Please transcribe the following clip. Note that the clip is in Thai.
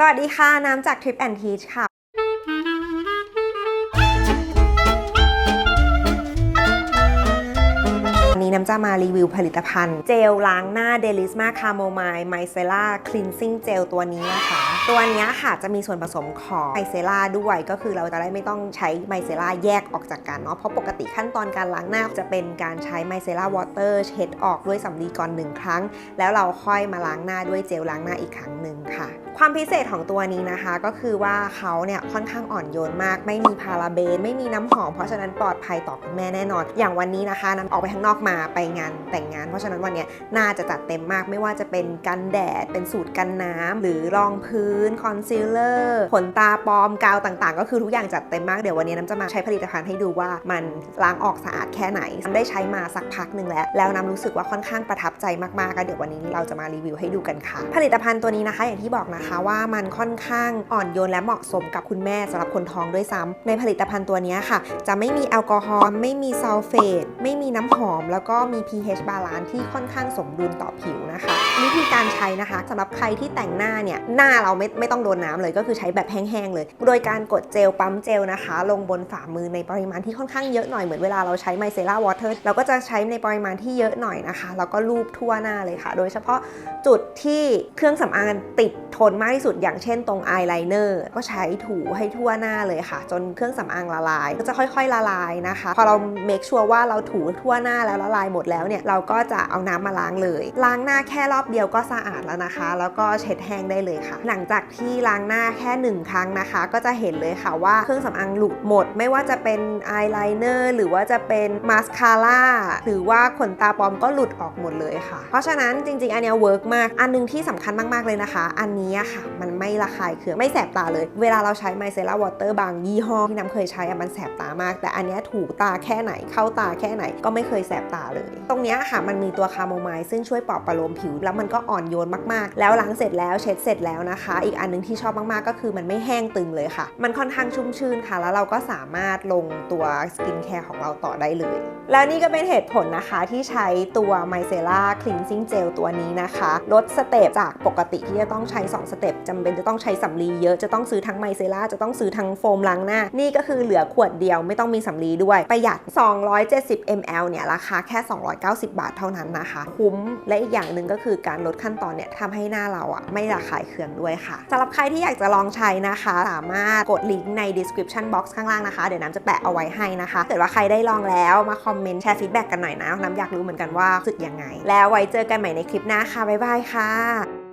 สวัสดีค่ะ น้ำจาก Trip and Teach ค่ะ จะมารีวิวผลิตภัณฑ์ เจลล้างหน้า Delisma Chamomile Micellar Cleansing Gel ตัวนี้นะคะ ตัวนี้ค่ะจะมีส่วนผสมของไมเซล่าด้วยก็คือเราจะได้ไม่ต้องใช้ไมเซล่าแยกออกจากกันเนาะเพราะปกติขั้นตอนการล้างหน้าจะเป็นการใช้ไมเซล่าวอเตอร์เช็ดออกด้วยสำลีก่อนหนึ่งครั้ง แล้วเราค่อยมาล้างหน้าด้วยเจลล้างหน้าอีกครั้งหนึ่งค่ะ ความพิเศษของตัวนี้นะคะ ก็คือว่าเขาเนี่ยค่อนข้างอ่อนโยนมาก ไม่มีพาราเบน ไม่มีน้ำหอมเพราะฉะนั้นปลอดภัยต่อคุณแม่แน่นอน อย่างวันนี้นะคะน้ำออกไปข้างนอกมาไปไปงานแต่งงาน เพราะฉะนั้นวันนี้น่าจะจัดเต็มมากไม่ว่าจะเป็นกันแดด เป็นสูตรกันน้ำหรือรองพื้นคอนซีลเลอร์ขนตาปลอมกาวต่างๆ ก็คือทุกอย่างจัดเต็มมากเดี๋ยววันนี้น้ำจะมาใช้ผลิตภัณฑ์ให้ดูว่ามันล้างออกสะอาดแค่ไหนน้ำได้ใช้มาสักพักหนึ่งแล้ว แล้วน้ำรู้สึกว่าค่อนข้างประทับใจมากๆก็เดี๋ยววันนี้เราจะมารีวิวให้ดูกันค่ะ ผลิตภัณฑ์ตัวนี้นะคะ อย่างที่บอกนะคะว่ามันค่อนข้างอ่อนโยนและเหมาะสมกับคุณแม่สำหรับคนท้องด้วยซ้ำในผลิตภัณฑ์ตัวนี้ค่ะ จะไม่มีแอลกอฮอล์ไม่มีซัลเฟตไม่มีน้ำหอม แล้วก็มี pH บาลานซ์ที่ค่อนข้างสมดุลต่อผิวนะคะ วิธีการใช้นะคะสำหรับใครที่แต่งหน้าเนี่ยหน้าเราไม่ไม่ต้องโดนน้ำเลยก็คือใช้แบบแห้งๆเลย โดยการกดเจลปั๊มเจลนะคะ ลงบนฝ่ามือในปริมาณที่ค่อนข้างเยอะหน่อยเหมือนเวลาเราใช้ไมเซล่าวอเตอร์เราก็จะใช้ในปริมาณที่เยอะหน่อยนะคะแล้วก็ลูบทั่วหน้าเลยค่ะ โดยเฉพาะจุดที่เครื่องสำอางติดทนมากที่สุดอย่างเช่นตรงอายไลเนอร์ก็ใช้ถูให้ทั่วหน้าเลยค่ะ จนเครื่องสำอางละลาย ก็จะค่อยๆละลายนะคะ พอเราเมคชัวร์ว่าเราถูทั่วหน้าแล้วละลายหมดแล้วเนี่ยเราก็จะเอาน้ำมาล้างเลย ล้างหน้าแค่รอบเดียวก็สะอาดแล้วนะคะ แล้วก็เช็ดแห้งได้เลยค่ะ หลังจากที่ล้างหน้าแค่หนึ่งครั้งนะคะ ก็จะเห็นเลยค่ะว่าเครื่องสำอางหลุดหมด ไม่ว่าจะเป็นอายไลเนอร์หรือว่าจะเป็นมาสคาร่าหรือว่าขนตาปลอมก็หลุดออกหมดเลยค่ะ เพราะฉะนั้นจริง ๆ อันเนี้เวิร์กมาก อันหนึงที่สำคัญมาก ๆ เลยนะคะ อันนี้อะค่ะ มันไม่ระคายเคืองไม่แสบตาเลย เวลาเราใช้ไมเซล่าวอเตอร์บางยี่ห้อที่น้ำเคยใช้อะมันแสบตามาก แต่อันเนี้ยถูตาแค่ไหนเข้าตาแค่ไหนก็ไม่เคยแสบตาเลย ตรงเนี้ยค่ะมันมีตัวคาโมไมล์ซึ่งช่วยปลอบประโลมผิวแล้วมันก็อ่อนโยนมากๆ แล้วล้างเสร็จแล้วเช็ดเสร็จแล้วนะคะ อีกอันหนึงที่ชอบมากๆก็คือมันไม่แห้งตึงเลยค่ะ มันค่อนข้างชุ่มชื่นค่ะ แล้วเราก็สามารถลงตัวสกินแคร์ของเราต่อได้เลย แล้วนี่ก็เป็นเหตุผลนะคะที่ใช้ตัวไมเซล่าคลีนซิ่งเจลตัวนี้นะคะ ลดสเต็ปจากปกติที่จะต้องใช้ 2 สเต็ปจำเป็นจะต้องใช้สำลีเยอะจะต้องซื้อทั้งไมเซล่าจะต้องซื้อทั้งโฟมล้างหน้า นี่ก็คือเหลือขวดเดียวไม่ต้องมีสำลีด้วยประหยัด 270 ml เนี่ยราคาแค่ 290 บาทเท่านั้นนะคะ คุ้มและอีกอย่างหนึ่งก็คือการลดขั้นตอนเนี่ยทำให้หน้าเราอะไม่ระคายเคืองด้วยค่ะสำหรับใครที่อยากจะลองใช้นะคะ สามารถกดลิงก์ใน description box ข้างล่างนะคะเดี๋ยวน้ำจะแปะเอาไว้ให้นะคะถ้าเกิดว่าใครได้ลองแล้วมาคอมมเมนต์แชร์ฟีดแบ็กกันหน่อยนะน้ำอยากรู้เหมือนกันว่าสึกยังไง แล้วไว้เจอกันใหม่ในคลิปหน้าค่ะบ๊ายบายค่ะ